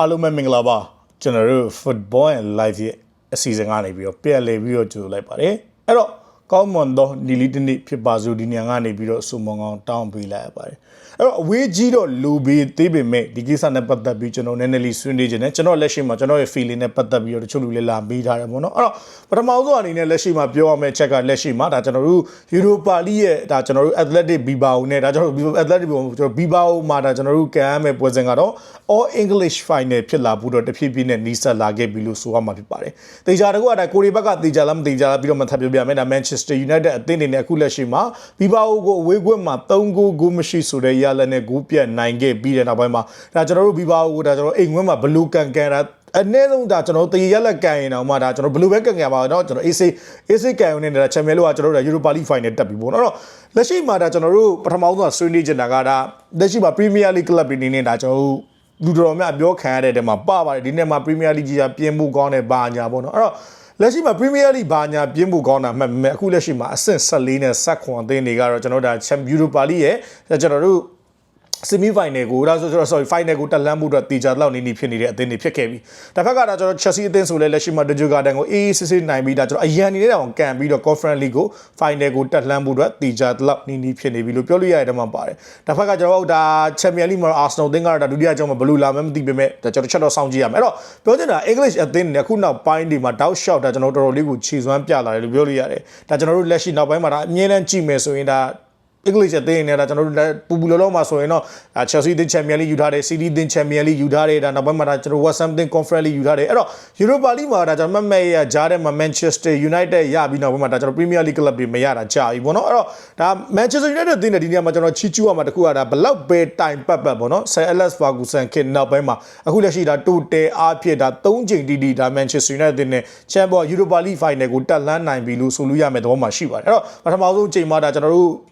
အားလုံးပဲမင်္ဂလာပါကျွန်တော်တို့ football and live ရဲ့အစီအစဉ်ကနေပြီးတော့ပြန်လည်ပြီးတော့ကြိုလိုက်ပါတယ်အဲ့တော့ ကောင်းမွန်သောဒီလီတနေ့ဖြစ်ပါစို့ဒီညကနေပြီးတော့စုံမကောင်းတောင်းပေးလိုက်ရပါတယ်အဲ့တော့အဝေးကြီးတော့လူပေးသေးပေမဲ့ဒီကိစ္စနဲ့ပတ်သက်ပြီးကျွန်တော်နည်းနည်းလေးဆွေးနွေးခြင်းနဲ့ကျွန်တော်လက်ရှိမှာကျွန်တော်ရဲ့ feeling နဲ့ပတ်သက်ပြီးတော့တချို့လူလေးလာမေးထားတယ်ပေါ့နော်အဲ့တော့ပထမဆုံးအနေနဲ့လက်ရှိမှာပြောရမယ့်ချက်ကလက်ရှိမှာဒါကျွန်တော်တို့ Europa League ရဲ့ဒါကျွန်တော်တို့ Athletic Bilbao နဲ့ဒါကျွန်တော်တို့ Athletic Bilbao ကျွန်တော် Bilbao မှာဒါကျွန်တော်တို့ကန်ရမယ့်ပွဲစဉ်ကတော့ All English Final ဖြစ်လာဖို့တော့တဖြည်းဖြည်းနဲ့နီးစပ်လာခဲ့ပြီလို့ဆိုရမှာဖြစ်ပါတယ်။တေချာတကူကဒါကိုရီဘက်ကတေချာလားမတေချာလားပြီးတော့မှထပ်ပြောပြမယ်ဒါ Manchester United အသင်းတွေနဲ့အခုလက်ရှိမှာ Bilbao ကိုအဝေးကွင်းမှာ3ဂိုးဂိုးမရှိဆိုတဲ့ရလနဲ့ဂိုးပြတ်နိုင်ခဲ့ပြီးတဲ့နောက်ပိုင်းမှာဒါကျွန်တော်တို့ Bilbao ကိုဒါကျွန်တော်အိမ်ကွင်းမှာဘလူးကန်ကန်တာအနည်းဆုံးဒါကျွန်တော်တရရက်လက်ကန်ရင်တော့မှဒါကျွန်တော်ဘယ်လိုပဲကန်ကန်ပါတော့ကျွန်တော် AC AC ကန်ရုံနဲ့ဒါချန်ပီယံလို့ကကျွန်တော်တို့ Europa League Final တက်ပြီပေါ့နော်အဲ့တော့လက်ရှိမှာဒါကျွန်တော်တို့ပထမဆုံးဆွေးနွေးချင်တာကဒါလက်ရှိမှာ Premier League Club တွေနေနေဒါကျွန်တော်တို့လူတော်များပြောခံရတဲ့တဲမှာပပါတယ်ဒီနေ့မှာ Premier League ကြီးကပြင်းမှုကောင်းတဲ့ဘာညာပေါ့နော်အဲ့တော့ လက်ရှိမှာ Premier League ဘာညာပြင်းမှုကောင်းတာမှတ်မဲ့အခုလက်ရှိမှာအဆင့်14နဲ့ဆက်ခွန်အသင်းတွေကတော့ကျွန်တော်တို့ဒါ Champions Europa League ရဲ့ကျွန်တော်တို့ semi final ကိုဒါဆိုကျွန်တော် sorry final ကိုတက်လန်းမှုအတွက်တေချာလောက်နေနေဖြစ်နေတဲ့အသင်းတွေဖြစ်ခဲ့ပြီတစ်ဖက်ကဒါကျွန်တော် Chelsea အသင်းဆိုလဲလက်ရှိမှာ Djo Garden ကိုအေးအေးဆေးဆေးနိုင်ပြီးဒါကျွန်တော်အရန်နေတဲ့အောင်ကန်ပြီးတော့ Conference League ကို final ကိုတက်လန်းမှုအတွက်တေချာလောက်နေနေဖြစ်နေပြီလို့ပြောလို့ရတဲ့မှာပါတယ်တစ်ဖက်ကကျွန်တော်တို့ဒါ Champions League မှာ Arsenal အသင်းကတော့ဒါဒုတိယကြောင်းမှာဘယ်လိုလာမှမသိပေမဲ့ဒါကျွန်တော်ချက်တော့စောင့်ကြည့်ရမယ်အဲ့တော့ပြောချင်တာ English အသင်းတွေအခုနောက်ပိုင်းဒီမှာ doubt shot ဒါကျွန်တော်တော်တော်လေးကိုခြေစွမ်းပြလာတယ်လို့ပြောလို့ရတယ်ဒါကျွန်တော်တို့လက်ရှိနောက်ပိုင်းမှာဒါအမြဲတမ်းကြည့်မယ်ဆိုရင်ဒါ English အသင်းနေတာကျွန်တော်တို့ပူပူလောလောမှာဆိုရင်တော့ Chelsea အသင်း Champion League ယူထားတယ် City အသင်း Champion League ယူထားတယ်ဒါနောက်ပိုင်းမှာဒါကျွန်တော် West Ham အသင်း Conference League ယူထားတယ်အဲ့တော့ Europa League မှာဒါကျွန်တော်မတ်မဲရကြားထဲမှာ Manchester United ရပြီးနောက်ပိုင်းမှာဒါကျွန်တော် Premier League club တွေမရတာကြာပြီပေါ့နော်အဲ့တော့ဒါ Manchester United အသင်းနဲ့ဒီနေ့မှာကျွန်တော်ချီကျူးရမှာတခုကဒါဘလောက်ပဲတိုင်ပတ်ပတ်ပေါ့နော် Sir Alex Ferguson ခေတ်နောက်ပိုင်းမှာအခုလက်ရှိဒါတိုတဲအားဖြင့်ဒါ၃ချိန်တီတီဒါ Manchester United အသင်းနဲ့ Champions Europa League Final ကိုတက်လန်းနိုင်ပြီလို့ဆိုလို့ရမယ်သဘောမှာရှိပါတယ်အဲ့တော့ပထမဆုံးချိန်မှာဒါကျွန်တော်တို့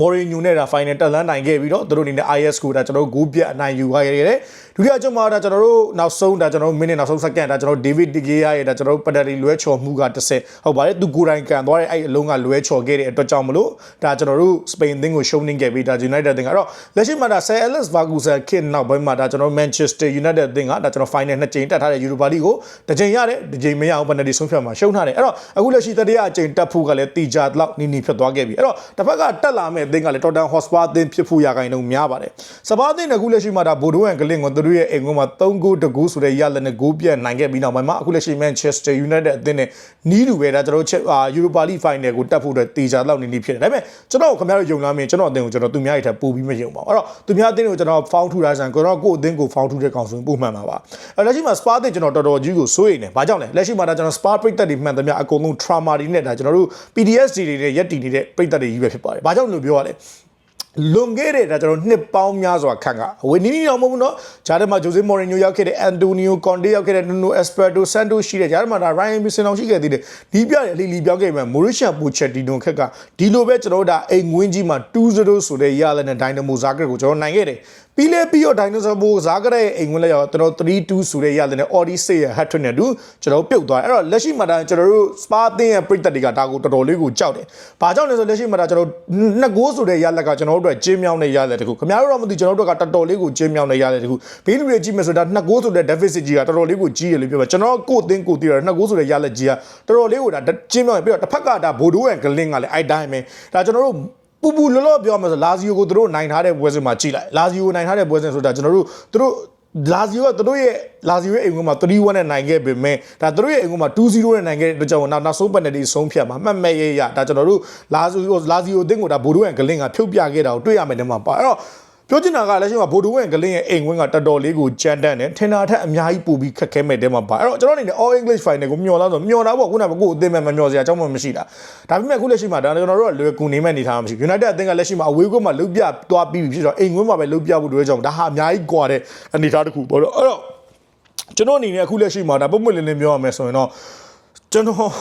မော်ရီညူနဲ့ဒါ final တက်လန်းနိုင်ခဲ့ပြီးတော့သူတို့အနေနဲ့ IS ကိုဒါကျွန်တော်တို့ဂိုးပြတ်အနိုင်ယူခဲ့ရတယ်ဒုတိယကျမှဒါကျွန်တော်တို့နောက်ဆုံးဒါကျွန်တော်တို့ minute နောက်ဆုံး second ဒါကျွန်တော် David De Gea ရဲ့ဒါကျွန်တော်တို့ပဒရီလွဲချော်မှုကတစ်ဆက်ဟုတ်ပါတယ်သူကိုယ်တိုင်ကန်သွားတဲ့အဲ့အလုံးကလွဲချော်ခဲ့တဲ့အတွက်ကြောင့်မလို့ဒါကျွန်တော်တို့စပိန်အသင်းကိုရှုံးနေခဲ့ပြီးဒါ United အသင်းကတော့လက်ရှိမှာဒါ Sir Alex Ferguson ခေတ်နောက်ပိုင်းမှာဒါကျွန်တော် Manchester United အသင်းကဒါကျွန်တော် final နှစ်ကြိမ်တက်ထားတဲ့ Europa League ကိုတစ်ကြိမ်ရတယ်တစ်ကြိမ်မရအောင်ပနဒီဆုံးဖြတ်မှာရှုံးထားတယ်အဲ့တော့အခုလက်ရှိတတိယအကြိမ်တက်ဖို့ကလည်းတီဂျာလောက်နီနီဖြစ်သွားခဲ့ပြီအဲ့တော့တစ်ဖက်ကတက်လာမဲ့အသင်းကလည်း Tottenham Hotspur အသင်းဖြစ်ဖို့ရခိုင်နှုန်းများပါတယ်စပါးအသင်းကအခုလက်ရှိမှာဒါဘိုဒိုးန်ကလင်ကိုသူတို့ရဲ့အိမ်ကွင်းမှာ3ဂိုး2ဂိုးဆိုတဲ့ရလက်နဲ့ဂိုးပြတ်နိုင်ခဲ့ပြီးနောက်ပိုင်းမှာအခုလက်ရှိ Manchester United အသင်းနဲ့နီးလူပဲဒါကျွန်တော်ချက်အာ Europa League Final ကိုတက်ဖို့အတွက်တီဂျာလောက်နီနီဖြစ်တယ်ဒါပေမဲ့ကျွန်တော်ခင်ဗျားတို့ယုံလားမင်းကျွန်တော်အသင်းကိုကျွန်တော်သူများရဲ့ထပ်ပို့ပြီးမယုံပါဘူးအဲ့တော့သူများအသင်းကိုကျွန်တော် found ထူတာဆန်ကျွန်တော်ကိုယ့်အသင်းကို found ထူတဲ့ကောင်ဆိုရင်ပို့မှန်ပါပါအဲ့လက်ရှိမှာ Spa အသင်းကျွန်တော်တော်တော်ကြီးကိုစိုးရိမ်နေဘာကြောင့်လဲလက်ရှိမှာဒါကျွန်တော် Spa ပြိတက်တွေမှန်သမျှအကုန်လုံး trauma တွေနဲ့ဒါကျွန်တော်တို့ PDSD တွေနဲ့ရက်တည်နေတဲ့ပြိတက်တွေကြီးပဲဖြစ်ပါတယ်ဘာကြောင့်လို့ပြောရလဲလွန်ခဲ့တဲ့ဒါကျွန်တော်နှစ်ပေါင်းများစွာခန့်ကဝေနီနီတော့မဟုတ်ဘူးเนาะဂျားထဲမှာဂျိုဇေမော်ရီညိုရောက်ခဲ့တဲ့အန်တိုနီယိုကွန်တေရောက်ခဲ့တဲ့နိုနိုအက်စပက်တိုဆန်တိုရှိတဲ့ဂျားထဲမှာဒါရိုင်ယန်ဘီစင်အောင်ရှိခဲ့သေးတယ်ဒီပြတဲ့အလီလီပြောင်းခဲ့မှာမိုရီရှာပိုချက်တီနိုခက်ကဒီလိုပဲကျွန်တော်တို့ဒါအိမ်ငွင်းကြီးမှာ2-0ဆိုတဲ့ရလနဲ့ဒိုင်နမိုဇာဂရက်ကိုကျွန်တော်နိုင်ခဲ့တယ် ပြီးလဲပြီးတော့ဒိုင်နိုဆာဘိုဇာဂရက်ရဲ့အိမ်ဝင်လက်ရောက်ကျွန်တော်3-2ဆိုတဲ့ရတဲ့နဲ့ Odyssey ရဲ့ hat trick နဲ့တူကျွန်တော်ပြုတ်သွားတယ်အဲ့တော့လက်ရှိမှာဒါကျွန်တော်တို့ Spa သင်းရဲ့ပြိတက်တွေကဒါကိုတော်တော်လေးကိုကြောက်တယ်။ဘာကြောင့်လဲဆိုလက်ရှိမှာဒါကျွန်တော်နှစ်ဂိုးဆိုတဲ့ရလက်ကကျွန်တော်တို့အတွက်ကျင်းမြောင်းတဲ့ရလက်တခုခင်ဗျားတို့တော့မသိကျွန်တော်တို့ကတော်တော်လေးကိုကျင်းမြောင်းတဲ့ရလက်တခုဘေးလူတွေကြည့်မယ်ဆိုဒါနှစ်ဂိုးဆိုတဲ့ deficit ကြီးကတော်တော်လေးကိုကြီးရလို့ပြောပါကျွန်တော်ကိုအသင်းကိုတည်ရနှစ်ဂိုးဆိုတဲ့ရလက်ကြီးကတော်တော်လေးကိုဒါကျင်းမြောင်းပြီးတော့တစ်ဖက်ကဒါဘိုဒိုးရဲ့ဂလင်းကလည်းအဲ့တိုင်းပဲဒါကျွန်တော်တို့ ပူပူလောလောပြောမှာဆိုလာဇီယိုကိုသူတို့နိုင်ထားတဲ့ပွဲစဉ်မှာကြည့်လိုက်လာဇီယိုနိုင်ထားတဲ့ပွဲစဉ်ဆိုတာကျွန်တော်တို့သူတို့လာဇီယိုကသူတို့ရဲ့လာဇီယိုရဲ့အိမ်ကမှာ3-1နဲ့နိုင်ခဲ့ပေမဲ့ဒါသူတို့ရဲ့အိမ်ကမှာ2-0နဲ့နိုင်ခဲ့တဲ့အတွက်ကြောင့်နောက်နောက်ဆုံးပန်နယ်တီဆုံးဖြတ်မှာမှတ်မဲ့ရရဒါကျွန်တော်တို့လာဇီယိုလာဇီယိုအသင်းကိုဒါဘိုဒိုယန်ဂလင်းကဖြုတ်ပြခဲ့တာကိုတွေ့ရမယ်တဲ့မှာပါအဲ့တော့ ပြောချင်တာကလက်ရှိမှာဘိုဒိုဝင်းကလင်းရဲ့အိမ်ဝင်းကတော်တော်လေးကိုကြမ်းတမ်းတယ်ထင်တာထက်အများကြီးပိုပြီးခက်ခဲမဲ့တဲမှာပါအဲ့တော့ကျွန်တော်အနေနဲ့ all english final ကိုမျှော်လာဆိုမျှော်တာပေါ့ခုနကကိုအသင်းမဲ့မမျှော်စရာအကြောင်းမှမရှိတာဒါပေမဲ့အခုလက်ရှိမှာဒါကျွန်တော်တို့ကလွယ်ကူနေမဲ့အနေထားမှမရှိ united အသင်းကလက်ရှိမှာအဝေးကွင်းမှာလုပြသွားပြီးပြီဖြစ်တော့အိမ်ဝင်းမှာပဲလုပြဖို့တွေ့ကြအောင်ဒါဟာအများကြီးကွာတဲ့အနေထားတစ်ခုပေါ့တော့အဲ့တော့ကျွန်တော်အနေနဲ့အခုလက်ရှိမှာဒါပုံမှန်လင်းလင်းပြောရမယ်ဆိုရင်တော့ကျွန်တော်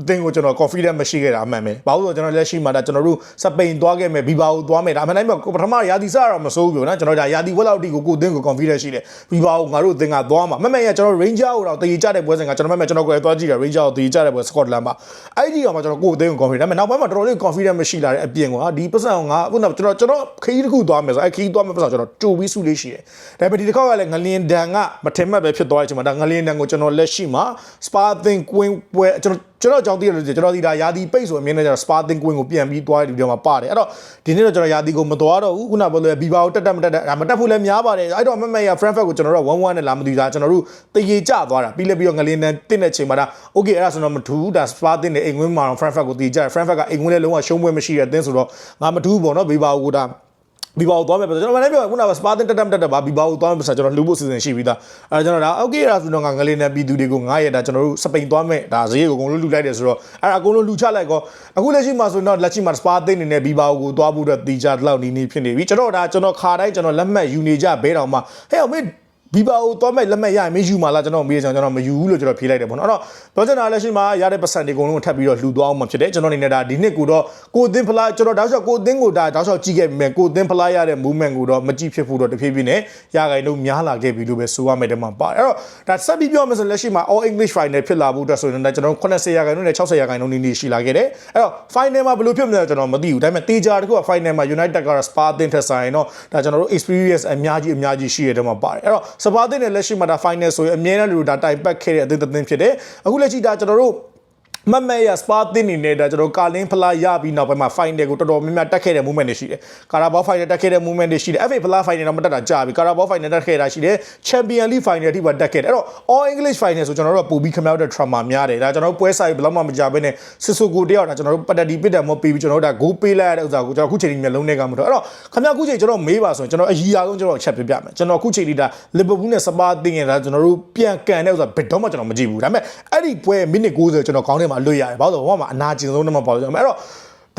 အသင်းကိုကျွန်တော် confidence မရှိခဲ့တာအမှန်ပဲဘာလို့လဲဆိုတော့ကျွန်တော်လက်ရှိမှာဒါကျွန်တော်တို့စပိန်သွားခဲ့မယ်ဘီဘာကိုသွားမယ်ဒါအမှန်တိုင်းမှာပထမရာသီစတော့မစိုးဘူးနော်ကျွန်တော်ဒါရာသီဝက်လောက်တိကိုကိုအသင်းကို confidence ရှိတယ်ဘီဘာကိုငါတို့အသင်းကသွားမှာမမရကျွန်တော် Ranger ကိုတော့တည်ကြတဲ့ပွဲစဉ်ကကျွန်တော်မမကျွန်တော်ကိုယ်သွားကြည့်တယ် Ranger ကိုတည်ကြတဲ့ပွဲ Scotland မှာအဲ့ဒီအောင်မှာကျွန်တော်ကိုအသင်းကို confidence ဒါပေမဲ့နောက်ပိုင်းမှာတော်တော်လေး confidence မရှိလာတဲ့အပြင်ကဒီပတ်စံကငါခုနကျွန်တော်ကျွန်တော်ခရီးတစ်ခုသွားမယ်ဆိုအဲ့ခရီးသွားမယ်ပတ်စံကျွန်တော်ကြိုပြီးစုလေးရှိတယ်ဒါပေမဲ့ဒီတစ်ခေါက်ကလည်းငလင်ဒန်ကမထင်မှတ်ပဲဖြစ်သွားတဲ့အချိန်မှာဒါငလင်ဒန်ကိုကျွန်တော်လက်ရှိမှာ Spa သင်းကွင်းပွဲကျွန်တော် ကျွန်တော်ကြောင်းတည်ရတယ်ကျွန်တော်ဒီဒါယာဒီပိတ်ဆိုအမြင်နဲ့ကျွန်တော် Spa သင်းကွင်းကိုပြန်ပြီးသွားတဲ့ဒီမှာပါတယ်အဲ့တော့ဒီနေ့တော့ကျွန်တော်ယာဒီကိုမသွားတော့ဘူးခုနပြောလို့ဘီဘာကိုတက်တက်မတက်တက်ဒါမတက်ဖို့လည်းများပါတယ်အဲ့တော့မမရ Frankfurt ကိုကျွန်တော်တို့1-1နဲ့လာမသိတာကျွန်တော်တို့တရေကျသွားတာပြီးလည်းပြီးတော့ငလင်းတန်းတင်းတဲ့ချိန်မှာဒါ okay အဲ့ဒါဆိုတော့မထူးဒါ Spa တင်းတဲ့အိမ်ဝင်းမှာတော့ Frankfurt ကိုတည်ကြတယ် Frankfurt ကအိမ်ဝင်းလည်းလုံးဝရှုံးပွဲမရှိတဲ့အသင်းဆိုတော့ငါမထူးဘူးပေါ့နော်ဘီဘာကိုဒါ ဘီဘာကိုသွားမယ်ဆိုတော့ကျွန်တော်လည်းပြောခုနကစပါတင်တက်တက်တက်တက်ပါဘီဘာကိုသွားမယ်ဆိုတော့ကျွန်တော်လှူဖို့စီစဉ်ရှိပြီးသားအဲကျွန်တော်ဒါโอเคဒါဆိုတော့ငါငလေးနဲ့ပြည်သူတွေကိုငါရဲ့ဒါကျွန်တော်တို့စပိန်သွားမယ်ဒါဈေးကိုအကုန်လုံးလှူလိုက်တယ်ဆိုတော့အဲ့ဒါအကုန်လုံးလှူချလိုက်ကောအခုလက်ရှိမှာဆိုတော့လက်ရှိမှာစပါတင်နေနဲ့ဘီဘာကိုသွားဖို့တော့တီချာတလောက်နီးနီးဖြစ်နေပြီကျွန်တော်ဒါကျွန်တော်ခါတိုင်းကျွန်တော်လက်မှတ်ယူနေကြဘဲတောင်မှဟဲ့အောင်မင်း ဘီဘာကိုသွားမဲ့လက်မဲ့ရရင်မယူမှာလားကျွန်တော်မေးချင်ကျွန်တော်မယူဘူးလို့ကျွန်တော်ဖြေလိုက်တယ်ပေါ့နော်အဲ့တော့ပြောချင်တာလက်ရှိမှာရတဲ့ပတ်စံတွေအကုန်လုံးထပ်ပြီးတော့လှူသွားအောင်မှဖြစ်တယ်ကျွန်တော်အနေနဲ့ဒါဒီနှစ်ကိုတော့ကိုအသင်းဖလားကျွန်တော်တောက်လျှောက်ကိုအသင်းကိုဒါတောက်လျှောက်ကြည့်ခဲ့ပြီမဲ့ကိုအသင်းဖလားရတဲ့ movement ကိုတော့မကြည့်ဖြစ်ဖို့တော့တဖြည်းဖြည်းနဲ့ရဂိုင်တို့များလာခဲ့ပြီလို့ပဲဆိုရမယ်တည်းမှာပါတယ်အဲ့တော့ဒါဆက်ပြီးပြောမယ်ဆိုလက်ရှိမှာ all english final ဖြစ်လာဖို့အတွက်ဆိုရင်လည်းကျွန်တော်80ရာခိုင်နှုန်းနဲ့60ရာခိုင်နှုန်းနီးနီးရှိလာခဲ့တယ်အဲ့တော့ final မှာဘယ်လိုဖြစ်မလဲကျွန်တော်မသိဘူးဒါပေမဲ့တေချာတခုက final မှာ united ကတော့ spa အသင်းထက်ဆိုင်တော့ဒါကျွန်တော်တို့ experience အများကြီးအများကြီးရှိရတဲ့မှာပါတယ်အဲ့တော့ spa အသင်းနဲ့လက်ရှိမှာဒါ final ဆိုရင်အမြဲတမ်းလူဒါတိုင်ပတ်ခဲ့တဲ့အသင်းတစ်သင်းဖြစ်တယ်အခုလက်ရှိဒါကျွန်တော်တို့ မမရစပါတင်နေနေတာကျွန်တော်ကာလင်းဖလားရပြီးနောက်ပိုင်းမှာ final ကိုတော်တော်များများတက်ခဲ့တဲ့ movement တွေရှိတယ်။ကာရာဘော final တက်ခဲ့တဲ့ movement တွေရှိတယ်။ FA ဖလား final တော့မတက်တာကြာပြီ။ကာရာဘော final တက်ခဲ့တာရှိတယ်။ Champion League final အထိပါတက်ခဲ့တယ်။အဲ့တော့ All English final ဆိုကျွန်တော်တို့ကပို့ပြီးခမောက်တဲ့ trauma များတယ်။ဒါကျွန်တော်တို့ပွဲဆိုင်ဘယ်လောက်မှမကြဘဲနဲ့စစ်စုကိုတယောက်ဒါကျွန်တော်တို့ပတတီပစ်တယ်မပေးပြီးကျွန်တော်တို့ဒါ goal ပေးလိုက်ရတဲ့ဥစ္စာကိုကျွန်တော်အခုချိန်ကြီးမျက်လုံးနဲ့ကမတော့။အဲ့တော့ခမောက်အခုချိန်ကျွန်တော်မေးပါဆိုရင်ကျွန်တော်အကြီးအဆုံးကျွန်တော်ချက်ပြပြမယ်။ကျွန်တော်အခုချိန်လေးဒါ Liverpool နဲ့စပါတင်နေတာကျွန်တော်တို့ပြန်ကန်တဲ့ဥစ္စာဘယ်တော့မှကျွန်တော်မကြည့်ဘူး။ဒါပေမဲ့အဲ့ဒီပွဲမိနစ်90ကျွန်တော်ခေါင်းထဲမှာလွတ်ရတယ်။ဘာလို့လဲဆိုတော့ဟိုမှာအနာကျင်ဆုံးနဲ့မှပေါ့ကျွန်တော်အဲ့တော့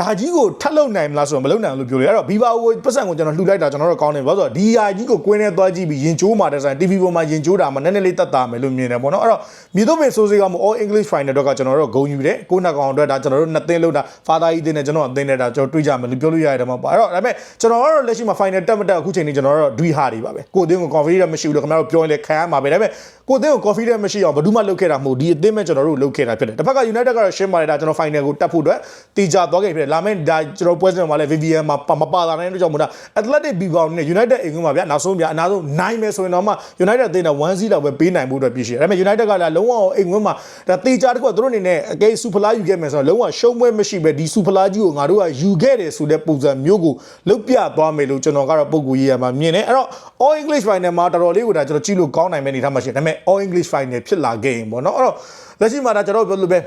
ဒါကြီးကိုထပ်လုံနိုင်မလားဆိုတော့မလုံနိုင်ဘူးလို့ပြောလို့အဲ့တော့ဘီဘာကိုပတ်စံကိုကျွန်တော်လှူလိုက်တာကျွန်တော်တို့ကောင်းတယ်ဘာလို့ဆိုတော့ဒီဟာကြီးကိုကွင်းထဲသွားကြည့်ပြီးရင်ကျိုးမှာတဲ့ဆိုင် TV ပေါ်မှာရင်ကျိုးတာမှနည်းနည်းလေးတက်တာမယ်လို့မြင်တယ်ပေါ့နော်အဲ့တော့မြေတို့ပင်ဆိုးစေးကမို့ All English Final တော့ကကျွန်တော်တို့ဂုံယူတယ်ကိုနှစ်ကောင်အတွက်ဒါကျွန်တော်တို့နှစ်သင်းလို့ဒါ Father ကြီးတင်တယ်ကျွန်တော်အသင်းနဲ့ဒါကျွန်တော်တွေးကြမယ်လို့ပြောလို့ရတယ်မှာပါအဲ့တော့ဒါပေမဲ့ကျွန်တော်တို့လက်ရှိမှာ Final တက်မတက်အခုချိန်นี้ကျွန်တော်တို့ဒွိဟာတွေပါပဲကိုအသင်းကို confidence မရှိဘူးလို့ခင်ဗျားတို့ပြောရင်လည်းခံရမှာပဲဒါပေမဲ့ကိုအသင်းကို confidence မရှိအောင်ဘယ်သူမှလုပ်ခဲ့တာမဟုတ်ဒီအသင်းမဲ့ကျွန်တော်တို့လုပ်ခဲ့တာဖြစ်တယ်တစ်ဖက်က United ကတော့ရှင်းပါတယ်ဒါကျွန်တော် Final ကိုတက်ဖို့အတွက်တီချာသွားခဲ့ဖြစ်တယ်လာမယ့်ဒါကျွန်တော်ပွဲစဉ်မှာလည်း VVN မှာမပါလာနိုင်တဲ့ကြောင့်မို့လား Athletic Bilbao နဲ့ United အိမ်ကမှာဗျာနောက်ဆုံးဗျာအနာဆုံးနိုင်မယ်ဆိုရင်တော့မှ United အသင်းက1-0လောက်ပဲပေးနိုင်ဖို့အတွက်ပြည့်ရှိတယ်ဒါပေမဲ့ United ကလည်းလုံးဝအိမ်ဝင်မှာဒါတေချာတခုကသူတို့အနေနဲ့အကဲစူဖလာယူခဲ့မယ်ဆိုတော့လုံးဝရှုံးပွဲမရှိပဲဒီစူဖလာကြီးကိုငါတို့ကယူခဲ့တယ်ဆိုတဲ့ပုံစံမျိုးကိုလုတ်ပြသွားမယ်လို့ကျွန်တော်ကတော့ပုံကူရေးရမှာမြင်တယ်အဲ့တော့ All English Final မှာတော်တော်လေးကိုဒါကျွန်တော်ကြည့်လို့ကောင်းနိုင်မယ့်အနေထားမှာရှိတယ်ဒါပေမဲ့ All English Final ဖြစ်လာခဲ့ရင်ပေါ့နော်အဲ့တော့လက်ရှိမှာဒါကျွန်တော်ပြောလို့ပဲ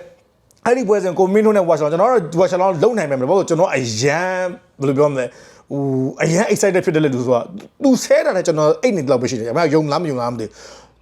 အဲ့ဒီပွဲစဉ်ကိုမင်းတို့နဲ့ watch ကျွန်တော်တို့ watch လောင်းလုံနိုင်မယ်မလို့ကျွန်တော်အရန်ဘယ်လိုပြောမလဲဟိုအရန် excited ဖြစ်တယ်လို့သူဆိုတာသူဆဲတာလည်းကျွန်တော်အိတ်နေတော့ပဲရှိတယ်အမေယုံလားမယုံလားမသိ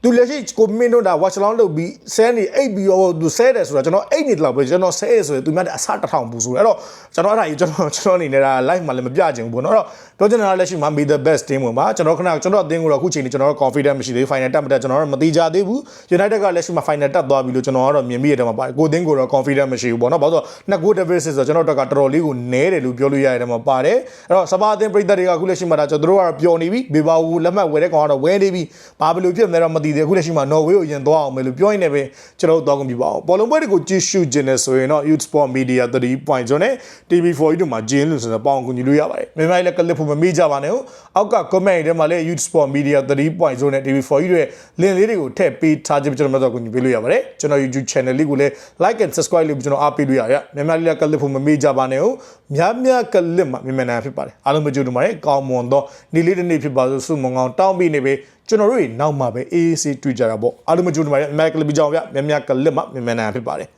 သူလက်ရှိကိုမင်းတို့ဒါ watch လောင်းလုပ်ပြီးဆဲနေအိတ်ပြီးတော့သူဆဲတယ်ဆိုတာကျွန်တော်အိတ်နေတော့ပဲကျွန်တော်ဆဲရဆိုရင်သူများအဆတစ်ထောင်ပူဆိုအဲ့တော့ကျွန်တော်အဲ့ဒါကြီးကျွန်တော်ကျွန်တော်အနေနဲ့ဒါ live မှာလည်းမပြချင်ဘူးပေါ့နော်အဲ့တော့ပြောချင်တာလက်ရှိမှာ be the best team ဝင်ပါကျွန်တော်ခဏကျွန်တော်အသင်းကိုတော့အခုချိန်နေကျွန်တော်တို့ confident မရှိသေးဘူး final တက်မတက်ကျွန်တော်တို့မတိကြသေးဘူး United ကလက်ရှိမှာ final တက်သွားပြီလို့ကျွန်တော်ကတော့မြင်မိရတဲ့မှာပါတယ်ကိုအသင်းကိုတော့ confident မရှိဘူးပေါ့နော်ဘာလို့ဆိုတော့နှစ် goal difference ဆိုကျွန်တော်တို့ကတော်တော်လေးကိုနည်းတယ်လို့ပြောလို့ရတဲ့မှာပါတယ်အဲ့တော့စပါအသင်းပြည်သက်တွေကအခုလက်ရှိမှာဒါကျွန်တော်တို့ကတော့ပျော်နေပြီဘေဘာဝူလက်မှတ်ဝယ်တဲ့ကောင်ကတော့ဝယ်နေပြီဘာဘယ်လိုဖြစ်မလဲတော့မသိသေးအခုလက်ရှိမှာ Norway ကိုရင်သွားအောင်မယ်လို့ပြောရင်းနဲ့ပဲကျွန်တော်တို့သွားကုန်ပြီပါအောင်ဘောလုံးပွဲတွေကိုကြည့်ရှုခြင်းနဲ့ဆိုရင်တော့ Youth Sport Media 3.0နဲ့ TV4 တို့မှာဂျင်းလို့ဆိုတော့ပေါအောင်ကူညီလို့ရပါတယ်မြန်မာလည်းကလစ်ဖို့မမေ့ကြပါနဲ့ဟုတ်အောက်က comment ထဲမှာလည်း Youth Sport Media 3.0နဲ့ TV4 တို့ရဲ့ link လေးတွေကိုထည့်ပေးထားခြင်းကျွန်တော်တို့ကူညီပေးလို့ရပါတယ်ကျွန်တော် YouTube channel လေးကိုလည်း like and subscribe လုပ်ပြီးကျွန်တော်အားပေးလို့ရရမြန်မာလည်းကလစ်ဖို့မမေ့ကြပါနဲ့ဟုတ်များများကလစ်မှာမြန်မာနာဖြစ်ပါတယ်အားလုံးမကြိုတူပါတယ်ကောင်းမွန်တော့နေ့လေးတစ်နေ့ဖြစ်ပါစို့ဆုမွန်ကောင်းတောင်းပြီးနေပဲကျွန်တော်တို့တွေနောက်မှာပဲအေးအေးဆေးတွေ့ကြတာပေါ့အားလုံးမကြိုတူပါတယ်အမေကလစ်ပြီးကြောင်းဗျမြန်မာကလစ်မှာမြန်မာနာဖြစ်ပါတယ်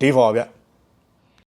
day for ဗျ